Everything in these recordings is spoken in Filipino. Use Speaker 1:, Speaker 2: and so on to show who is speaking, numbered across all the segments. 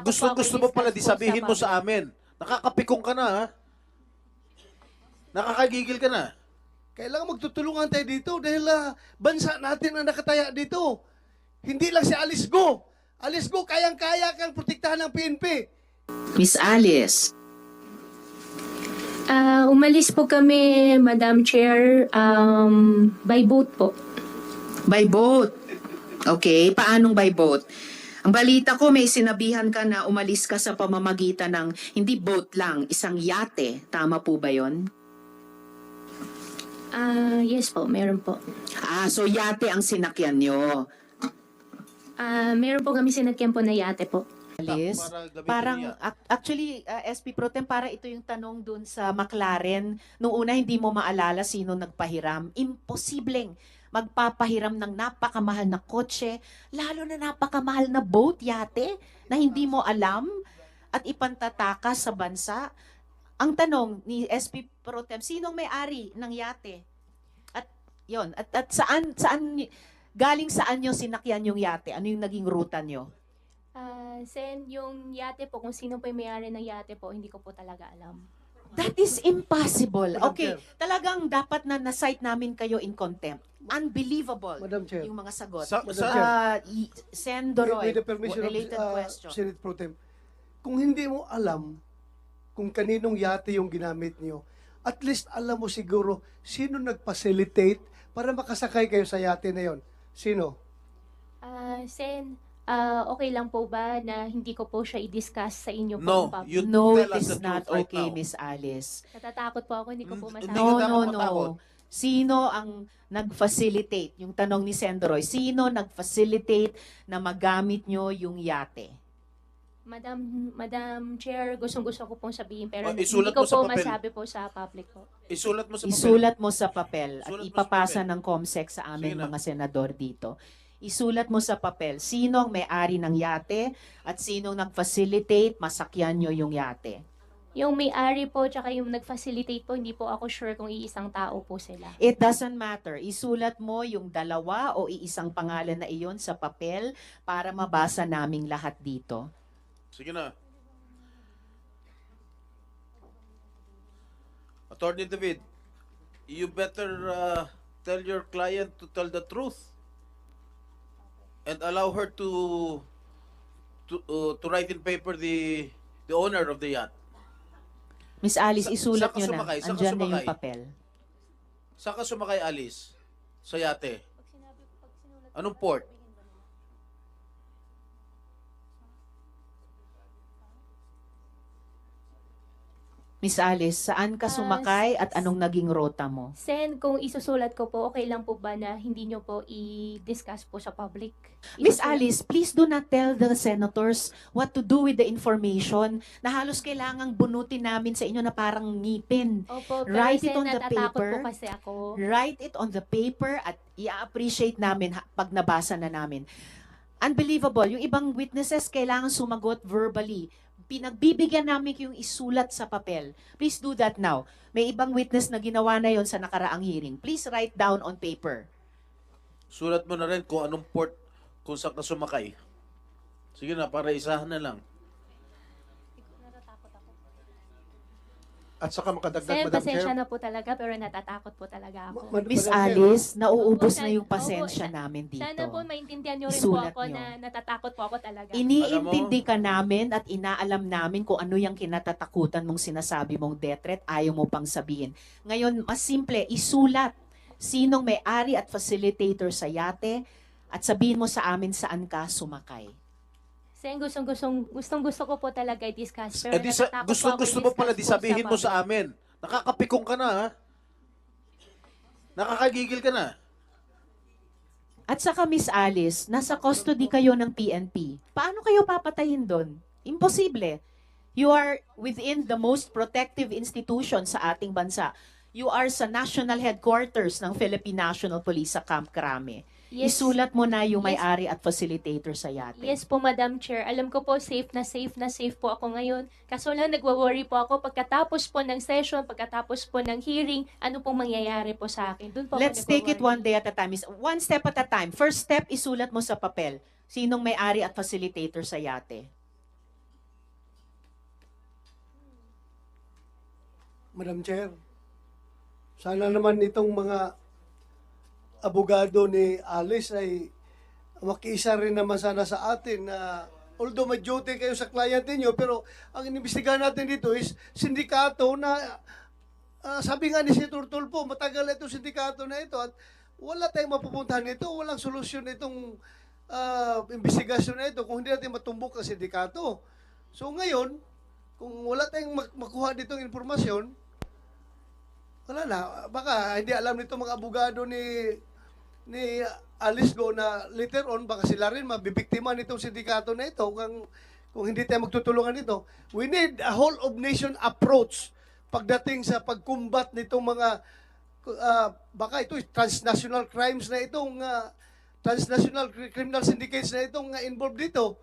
Speaker 1: natatakot
Speaker 2: Gusto
Speaker 1: po ako
Speaker 2: gusto mo pala di
Speaker 1: po
Speaker 2: sabihin mo sa amin. Nakakapikong ka na ha. Nakakagigil ka na.
Speaker 3: Kailangan magtutulungan tayo dito dahil ah, bansa natin ang nakataya dito. Hindi lang si Alice Go. Alice Go, kayang-kaya kang protektahan ng PNP.
Speaker 4: Miss Alice,
Speaker 1: Ah, umalis po kami, Madam Chair, um, by boat po.
Speaker 4: by boat. Okay, paanong by boat? Ang balita ko may sinabihan ka na umalis ka sa pamamagitan ng hindi boat lang, isang yate. Tama po ba yon?
Speaker 1: Ah, yes po, meron po.
Speaker 4: Ah, so yate ang sinakyan nyo.
Speaker 1: Ah, meron po kami sinagyan po na yate po.
Speaker 5: Alice. Parang ac- actually uh, SP Pro Tem para ito yung tanong dun sa McLaren. Nung una hindi mo maalala sino nagpahiram. Imposibleng magpapahiram ng napakamahal na kotse, lalo na napakamahal na boat yate na hindi mo alam at ipantatakas sa bansa. Ang tanong ni SP Pro Tem, sinong may-ari ng yate? At yon at, at saan saan galing saan nyo sinakyan yung yate? Ano yung naging ruta nyo?
Speaker 1: Ah, Sen, yung yate po, kung sino po yung may-ari ng yate po, hindi ko po talaga alam.
Speaker 5: That is impossible.
Speaker 3: Madam
Speaker 5: Okay,
Speaker 3: Chair.
Speaker 5: talagang dapat na na-cite namin kayo in contempt. Unbelievable.
Speaker 3: Madam Chair.
Speaker 5: Yung mga sagot.
Speaker 2: Sa,
Speaker 3: Madam
Speaker 2: sa,
Speaker 3: Chair.
Speaker 5: Uh, y- Sen. Doroy,
Speaker 3: With the permission of
Speaker 5: related
Speaker 3: uh,
Speaker 5: question.
Speaker 3: Senate Pro Tem. Kung hindi mo alam kung kaninong yate yung ginamit niyo, at least alam mo siguro sino nag-facilitate para makasakay kayo sa yate na yon. Sino?
Speaker 1: Ah, Sen, ah, okay lang po ba na hindi ko po siya i-discuss sa inyo po
Speaker 2: no,
Speaker 1: public?
Speaker 2: you
Speaker 5: no,
Speaker 2: tell
Speaker 5: it
Speaker 2: us
Speaker 5: is
Speaker 2: the
Speaker 5: not
Speaker 2: truth right
Speaker 5: okay,
Speaker 2: now.
Speaker 5: Miss Alice.
Speaker 1: Natatakot po ako, hindi ko po
Speaker 2: Hindi
Speaker 1: masabi.
Speaker 5: No,
Speaker 2: dapat
Speaker 5: no,
Speaker 2: matakot.
Speaker 5: no. Sino ang nag-facilitate? Yung tanong ni Sen. Doroy, sino nag-facilitate na magamit nyo yung yate?
Speaker 1: Madam, Madam Chair, gustong-gusto ko pong sabihin, pero
Speaker 2: Oh,
Speaker 1: hindi
Speaker 2: isulat
Speaker 1: ko
Speaker 2: mo sa
Speaker 1: po
Speaker 2: papel.
Speaker 1: masabi po sa public po.
Speaker 2: Isulat mo sa papel.
Speaker 5: Isulat mo sa papel at
Speaker 2: Isulat mo sa
Speaker 5: ipapasa
Speaker 2: papel.
Speaker 5: ng COMSEC sa aming
Speaker 2: Sige na.
Speaker 5: mga senador dito. Isulat mo sa papel sino ang may-ari ng yate at sino nag-facilitate masakyan nyo yung yate.
Speaker 1: Yung may-ari po, tsaka yung nag-facilitate po, hindi po ako sure kung iisang tao po sila.
Speaker 5: It doesn't matter. Isulat mo yung dalawa o iisang pangalan na iyon sa papel para mabasa naming lahat dito.
Speaker 2: Sige na. Attorney David, you better uh, tell your client to tell the truth and allow her to to uh, to write in paper the the owner of the yacht.
Speaker 5: Miss Alice,
Speaker 2: Sa-
Speaker 5: isulat
Speaker 2: saan ka
Speaker 5: nyo na.
Speaker 2: sumakay? Saan ka
Speaker 5: Andyan na yung
Speaker 2: sumakay?
Speaker 5: papel.
Speaker 2: Saan ka sumakay, Alice? Sa yate? Anong port?
Speaker 5: Miss Alice, saan ka
Speaker 1: Ah,
Speaker 5: sumakay at anong naging rota mo?
Speaker 1: Sen, kung isusulat ko po, okay lang po ba na hindi nyo po i-discuss po sa public?
Speaker 5: Miss
Speaker 1: Isusulat-
Speaker 5: Alice, please do not tell the senators what to do with the information na halos kailangang bunutin namin sa inyo na parang ngipin.
Speaker 1: Opo, pero
Speaker 5: Write it
Speaker 1: Sen,
Speaker 5: on the
Speaker 1: natatakot
Speaker 5: paper.
Speaker 1: po kasi ako.
Speaker 5: Write it on the paper at i-appreciate namin ha- pag nabasa na namin. Unbelievable. Yung ibang witnesses kailangan sumagot verbally. Pinagbibigyan namin yung isulat sa papel. Please do that now. May ibang witness na ginawa na yon sa nakaraang hearing. Please write down on paper.
Speaker 2: Sulat mo na rin kung anong port kung saan ka sumakay. Sige na, para isahan na lang.
Speaker 3: At saka makadagdag,
Speaker 1: Sen,
Speaker 3: Madam
Speaker 1: pasensya
Speaker 3: Chair.
Speaker 1: na po talaga, pero natatakot po talaga ako.
Speaker 3: Ma-
Speaker 5: Miss
Speaker 3: Madam Chair.
Speaker 5: Alice, nauubos na yung pasensya namin dito.
Speaker 1: Sana po maintindihan nyo rin
Speaker 5: Isulat
Speaker 1: po ako
Speaker 5: nyo.
Speaker 1: na natatakot po ako talaga.
Speaker 5: Iniintindi ka namin at inaalam namin kung ano yung kinatatakutan mong sinasabi mong death threat, ayaw mo pang sabihin. Ngayon, mas simple, isulat sinong may-ari at facilitator sa yate at sabihin mo sa amin saan ka sumakay.
Speaker 1: Sen, gustong, gustong, gustong gusto ko po talaga i-discuss. Pero
Speaker 2: Eh di sa,
Speaker 1: natatakot
Speaker 2: gusto
Speaker 1: po ako
Speaker 2: gusto mo pala di
Speaker 1: po
Speaker 2: sabihin mo sa
Speaker 1: public.
Speaker 2: amin. Nakakapikong ka na ha. Nakakagigil ka na.
Speaker 5: At saka Miss Alice, nasa custody kayo ng PNP. Paano kayo papatayin doon? Imposible. You are within the most protective institution sa ating bansa. You are sa national headquarters ng Philippine National Police sa Camp Crame.
Speaker 1: Yes.
Speaker 5: Isulat mo na yung may-ari at facilitator sa yate.
Speaker 1: Yes po, Madam Chair. Alam ko po, safe na safe na safe po ako ngayon. Kaso lang, nagwa-worry po ako pagkatapos po ng session, pagkatapos po ng hearing, ano pong mangyayari po sa akin. Doon po
Speaker 5: Let's take it one day at a time. One step at a time. First step, isulat mo sa papel. Sinong may-ari at facilitator sa yate?
Speaker 3: Madam Chair, sana naman itong mga abogado ni Alice ay makiisa rin naman sana sa atin na although may duty kayo sa client ninyo, pero ang inimbestigahan natin dito is sindikato na ah, sabi nga ni si Turtulpo, matagal itong sindikato na ito at wala tayong mapupuntahan nito, walang solusyon itong ah, investigasyon na ito kung hindi natin matumbok ang sindikato. So ngayon, kung wala tayong mak- makuha ditong informasyon, wala na. Baka hindi alam nito mga abogado ni ni Alice Go na later on baka sila rin mabibiktima nitong sindikato na ito kung, kung hindi tayo magtutulungan nito. We need a whole of nation approach pagdating sa pagkumbat nitong mga ah, baka ito transnational crimes na itong ah, transnational cri- criminal syndicates na itong ah, involved dito.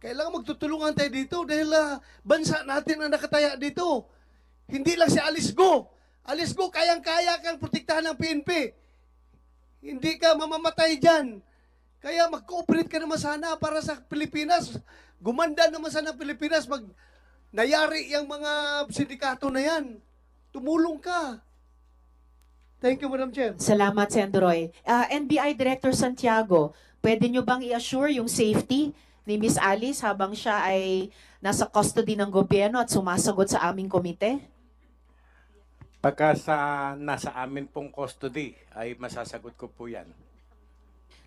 Speaker 3: Kailangan magtutulungan tayo dito dahil ah, bansa natin ang nakataya dito. Hindi lang si Alice Go. Alice Go, kayang-kaya kang protektahan ng PNP. Hindi ka mamamatay dyan. Kaya mag-cooperate ka naman sana para sa Pilipinas. Gumanda naman sana Pilipinas. Mag nayari yung mga sindikato na yan. Tumulong ka. Thank you, Madam Chair.
Speaker 5: Salamat, Sendroy. Ah, NBI Director Santiago, pwede nyo bang i-assure yung safety ni Miss Alice habang siya ay nasa custody ng gobyerno at sumasagot sa aming komite?
Speaker 6: Pagka sa nasa amin pong custody ay masasagot ko po yan.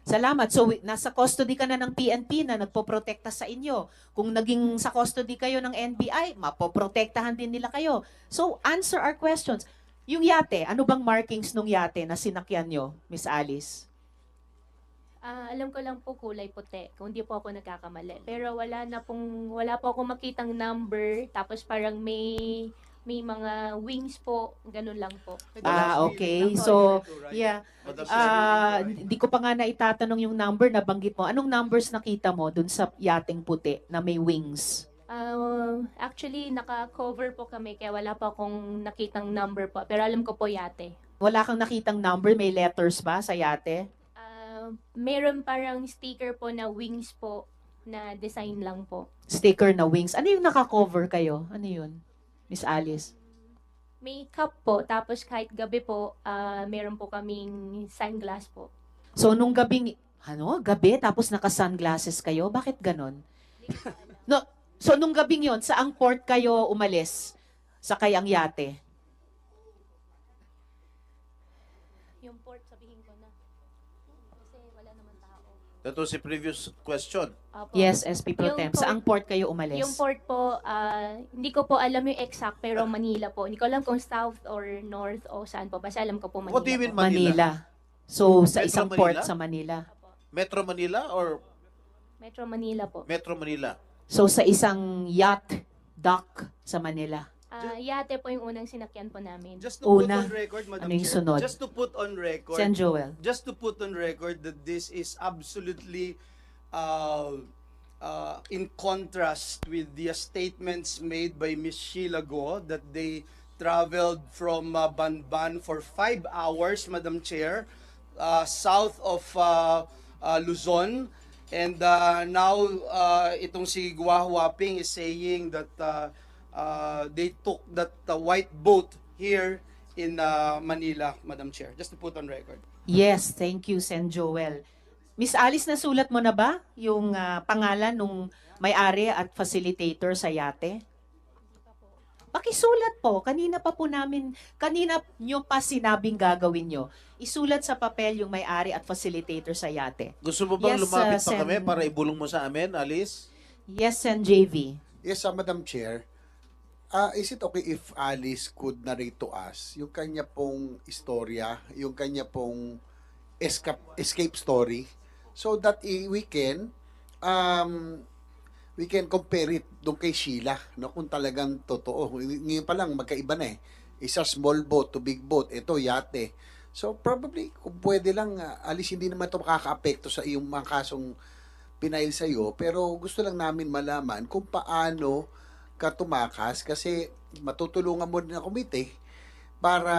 Speaker 5: Salamat. So, wi- nasa custody ka na ng PNP na nagpoprotekta sa inyo. Kung naging sa custody kayo ng NBI, mapoprotektahan din nila kayo. So, answer our questions. Yung yate, ano bang markings nung yate na sinakyan nyo, Miss Alice?
Speaker 1: Ah, alam ko lang po kulay puti, kung hindi po ako nagkakamali. Pero wala na pong, wala po ako makitang number, tapos parang may, may mga wings po, ganun lang po.
Speaker 5: Ah, okay. So, yeah. Ah, hindi ko pa nga naitatanong yung number na banggit mo. Anong numbers nakita mo dun sa yating puti na may wings?
Speaker 1: Ah, actually, naka-cover po kami, kaya wala pa akong nakitang number po. Pero alam ko po yate.
Speaker 5: Wala kang nakitang number, may letters ba sa yate?
Speaker 1: Ah, meron parang sticker po na wings po, na design lang po.
Speaker 5: Sticker na wings. Ano yung naka-cover kayo? Ano yun? Miss Alice?
Speaker 1: May cup po, tapos kahit gabi po, ah, meron po kaming sunglass po.
Speaker 5: So, nung gabing, ano, gabi, tapos naka-sunglasses kayo? Bakit ganon? No, so, nung gabing yon saang port kayo umalis? Sakay ang yate?
Speaker 1: Yung port, sabihin ko na. Kasi wala naman
Speaker 2: was the previous question.
Speaker 1: Apo.
Speaker 5: Yes, SP Pro
Speaker 1: Yung
Speaker 5: Tem.
Speaker 1: port-
Speaker 5: Saang port kayo umalis?
Speaker 1: Yung port po, ah, hindi ko po alam yung exact, pero Manila po. Hindi ko alam kung south or north o saan po. Basta alam ko po Manila
Speaker 2: What do you mean
Speaker 1: po.
Speaker 2: Manila?
Speaker 5: Manila. So, sa
Speaker 2: Metro
Speaker 5: isang
Speaker 2: Manila?
Speaker 5: port sa Manila.
Speaker 1: Apo.
Speaker 2: Metro Manila or
Speaker 1: Metro Manila po.
Speaker 2: Metro Manila?
Speaker 5: So, sa isang yacht dock sa Manila.
Speaker 1: Ah, yate po yung unang sinakyan po namin.
Speaker 7: Just to
Speaker 5: Una.
Speaker 7: put on record, Madam
Speaker 5: Ano yung
Speaker 7: Chair,
Speaker 5: sunod?
Speaker 7: just to put on record,
Speaker 5: Sen Joel.
Speaker 7: just to put on record that this is absolutely uh, uh, in contrast with the statements made by Ms. Sheila Go that they traveled from uh, Banban for five hours, Madam Chair, uh, south of uh, uh, Luzon. And uh, now, uh, itong si Gua Huaping is saying that uh, uh, they took that uh, white boat here in uh, Manila, Madam Chair. Just to put on record.
Speaker 5: Yes, thank you, Sen Joel. Miss Alice, nasulat mo na ba yung ah, pangalan nung may-ari at facilitator sa yate? Pakisulat po. Kanina pa po namin, kanina nyo pa sinabing gagawin nyo. Isulat sa papel yung may-ari at facilitator sa yate.
Speaker 2: Gusto mo bang
Speaker 5: Yes,
Speaker 2: lumapit
Speaker 5: uh,
Speaker 2: pa kami
Speaker 5: Sen-
Speaker 2: para ibulong mo sa amin, Alice?
Speaker 5: Yes, Sen JV.
Speaker 8: Yes, uh, Madam Chair. Uh, is it okay if Alice could narrate to us yung kanya pong istorya, yung kanya pong escape, escape story so that we can um, we can compare it doon kay Sheila no? Kung talagang totoo. Ngayon pa lang magkaiba na eh. Isa small boat to big boat ito yate. So probably kung pwede lang uh, Alice hindi naman ito makaka-apekto sa iyong mga kasong pinail sa iyo pero gusto lang namin malaman kung paano ka tumakas kasi matutulungan mo din ang komite para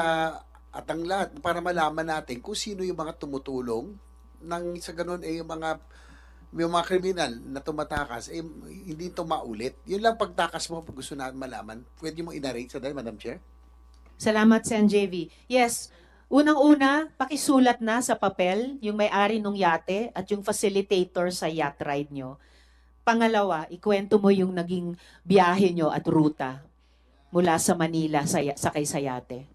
Speaker 8: at ang lahat para malaman natin kung sino yung mga tumutulong nang sa ganun eh yung mga yung mga kriminal na tumatakas eh hindi ito maulit. Yun lang pagtakas mo pag gusto natin malaman. Pwede mo inarate sa dahil, Madam Chair?
Speaker 5: Salamat, Sen JV. Yes, unang-una, pakisulat na sa papel yung may-ari ng yate at yung facilitator sa yacht ride nyo. Pangalawa, ikwento mo yung naging biyahe nyo at ruta mula sa Manila sa, sa yate.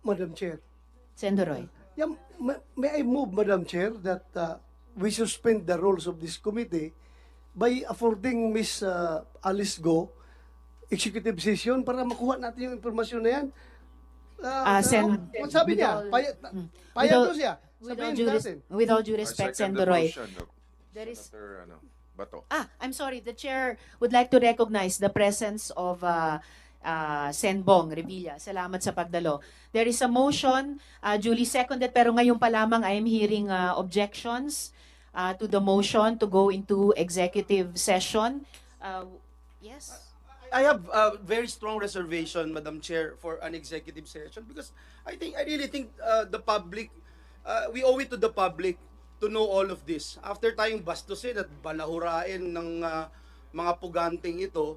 Speaker 3: Madam Chair.
Speaker 5: Sendoroy.
Speaker 3: Yeah, ma- may I move, Madam Chair, that uh, we suspend the rules of this committee by affording Miss uh, Alice Go executive session para makuha natin yung informasyon na yan.
Speaker 5: Ah, Sen-
Speaker 3: ano sabi niya? payag
Speaker 5: With all-
Speaker 3: ko siya.
Speaker 5: With all, due, with all due respect, Sendoroy, there is
Speaker 9: Senator, ano, Bato.
Speaker 5: Ah, I'm sorry. The chair would like to recognize the presence of uh, uh, Senbong Revilla. Salamat sa pagdalo. There is a motion, uh, duly seconded, pero ngayon pa lamang I am hearing uh, objections uh, to the motion to go into executive session. Uh, yes?
Speaker 7: I have a very strong reservation, Madam Chair, for an executive session because I think I really think uh, the public, uh, we owe it to the public to know all of this. After tayong bastusin at balahurain ng uh, mga puganting ito,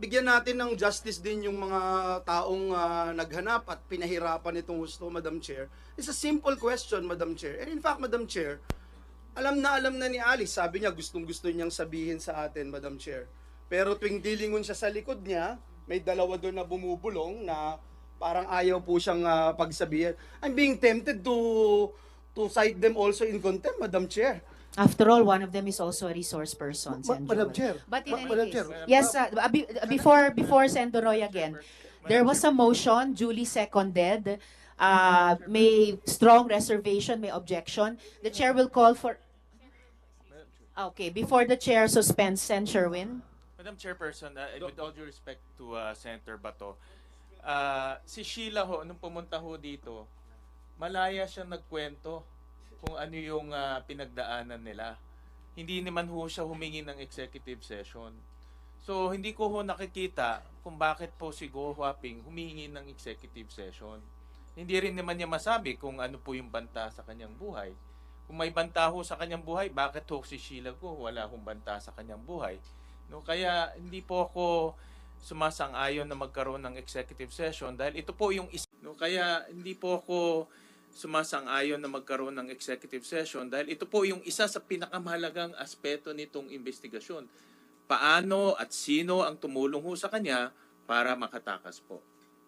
Speaker 7: bigyan natin ng justice din yung mga taong uh, naghanap at pinahirapan itong gusto, Madam Chair. It's a simple question, Madam Chair. And in fact, Madam Chair, alam na alam na ni Alice, sabi niya gustong gusto niyang sabihin sa atin, Madam Chair. Pero tuwing dilingon siya sa likod niya, may dalawa doon na bumubulong na parang ayaw po siyang ah, pagsabihin. I'm being tempted to to cite them also in contempt, Madam Chair.
Speaker 5: After all, one of them is also a resource person.
Speaker 3: Ma-
Speaker 5: Sen.
Speaker 3: Madam
Speaker 5: Joel.
Speaker 3: Chair.
Speaker 5: But in
Speaker 3: Ma-
Speaker 5: any
Speaker 3: Madam
Speaker 5: case,
Speaker 3: Chair.
Speaker 5: yes, uh, uh, be- uh, before before Sendoroy again, there was a motion duly seconded. Uh, may strong reservation, may objection. The chair will call for. Okay, before the chair suspends, Sen. Sherwin.
Speaker 10: Madam Chairperson, uh, with all due respect to uh, Senator Bato, uh, si Sheila ho, nung pumunta ho dito, malaya siyang nagkwento kung ano yung uh, pinagdaanan nila. Hindi naman ho siya humingi ng executive session. So, hindi ko ho nakikita kung bakit po si Go Huaping humingi ng executive session. Hindi rin naman niya masabi kung ano po yung banta sa kanyang buhay. Kung may banta ho sa kanyang buhay, bakit ho si Sheila Go wala hong banta sa kanyang buhay? No, kaya hindi po ako sumasang-ayon na magkaroon ng executive session dahil ito po yung is- no, kaya hindi po ako sumasang-ayon na magkaroon ng executive session dahil ito po yung isa sa pinakamahalagang aspeto nitong investigasyon. Paano at sino ang tumulong ho sa kanya para makatakas po.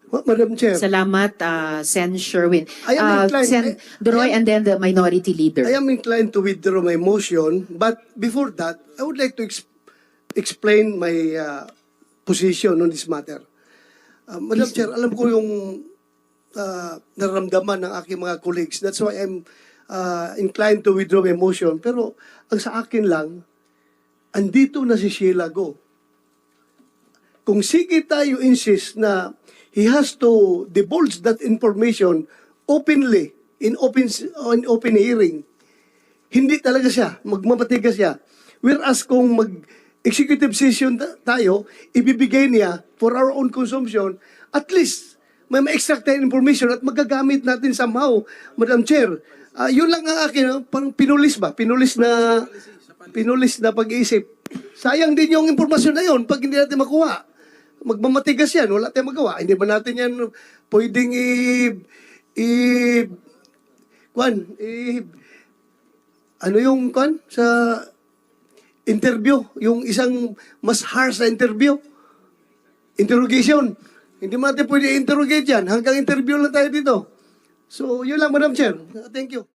Speaker 3: Ma- Madam Chair,
Speaker 5: Salamat, uh, Sen. Sherwin.
Speaker 3: I am
Speaker 5: Uh,
Speaker 3: inclined-
Speaker 5: Sen. Doroy
Speaker 3: I am-
Speaker 5: and then the minority leader.
Speaker 3: I am inclined to withdraw my motion, but before that, I would like to ex- explain my uh, position on this matter. Uh, Madam Chair, alam ko yung uh, nararamdaman ng aking mga colleagues. That's why I'm uh, inclined to withdraw my motion. Pero ang sa akin lang, andito na si Sheila Go. Kung sige tayo insist na he has to divulge that information openly in open in open hearing, hindi talaga siya, magmamatigas siya. Whereas kung mag executive session ta- tayo, ibibigay niya for our own consumption, at least may ma-extract tayong information at magagamit natin somehow, Madam Chair. Ah, yun lang ang akin, ah, parang pinulis ba? Pinulis na pinulis na pag-iisip. Sayang din yung impormasyon na yun pag hindi natin makuha. Magmamatigas yan, wala tayong magawa. Hindi ba natin yan pwedeng i... i kwan, i... Ano yung kwan? Sa interview, yung isang mas harsh na interview. Interrogation. Hindi mo natin pwede interrogate yan. Hanggang interview lang tayo dito. So, yun lang, Madam Chair. Thank you.